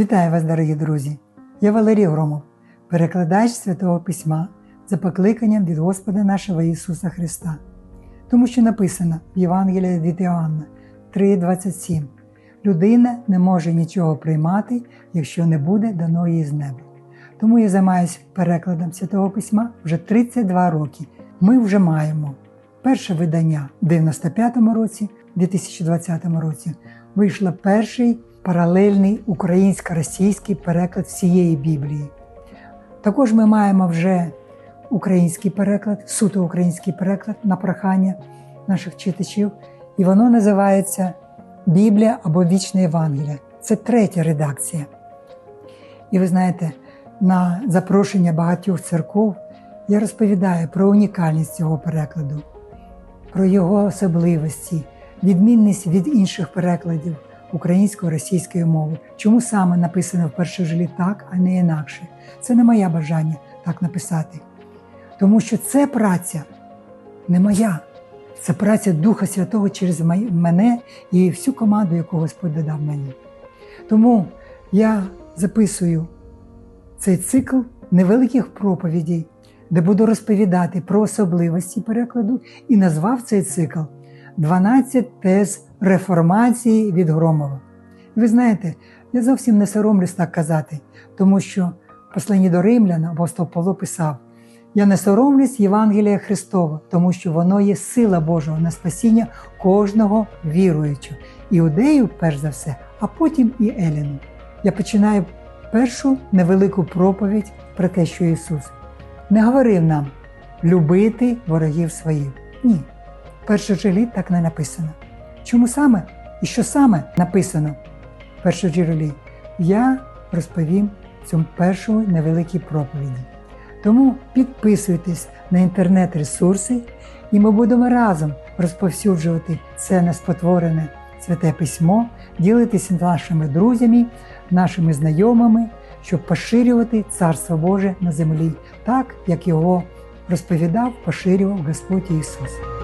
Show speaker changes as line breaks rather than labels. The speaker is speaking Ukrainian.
Вітаю вас, дорогі друзі! Я Валерій Громов, перекладач Святого Письма за покликанням від Господа нашого Ісуса Христа. Тому що написано в Євангелії від Іоанна 3,27: людина не може нічого приймати, якщо не буде дано їй з неба. Тому я займаюся перекладом Святого Письма вже 32 роки. Ми вже маємо перше видання в 95-му році, в 2020 році вийшло перший паралельний українсько-російський переклад всієї Біблії. Також ми маємо вже український переклад, суто український переклад на прохання наших читачів, і воно називається Біблія або Вічне Євангелія. Це третя редакція. І ви знаєте, на запрошення багатьох церков я розповідаю про унікальність цього перекладу, про його особливості, відмінність від інших перекладів української російської мови. Чому саме написано в першій так, а не інакше? Це не моє бажання так написати. Тому що це праця не моя, це праця Духа Святого через мене і всю команду, яку Господь додав мені. Тому я записую цей цикл невеликих проповідей, де буду розповідати про особливості перекладу і назвав цей цикл 12 тез реформації від Громова. Ви знаєте, я зовсім не соромлюсь так казати, тому що в посланні до Римлян апостол Павло писав: Я не соромлюсь Євангелія Христова, тому що воно є сила Божого на спасіння кожного віруючого, іудею, перш за все, а потім і Еліну. Я починаю першу невелику проповідь про те, що Ісус не говорив нам любити ворогів своїх. Ні. В першій джерелі так не написано. Чому саме і що саме написано в першій джерелі, я розповім цьому першому невеликій проповіді. Тому підписуйтесь на інтернет-ресурси, і ми будемо разом розповсюджувати це неспотворене святе письмо, ділитися нашими друзями, нашими знайомими, щоб поширювати Царство Боже на землі, так як його розповідав, поширював Господь Ісус.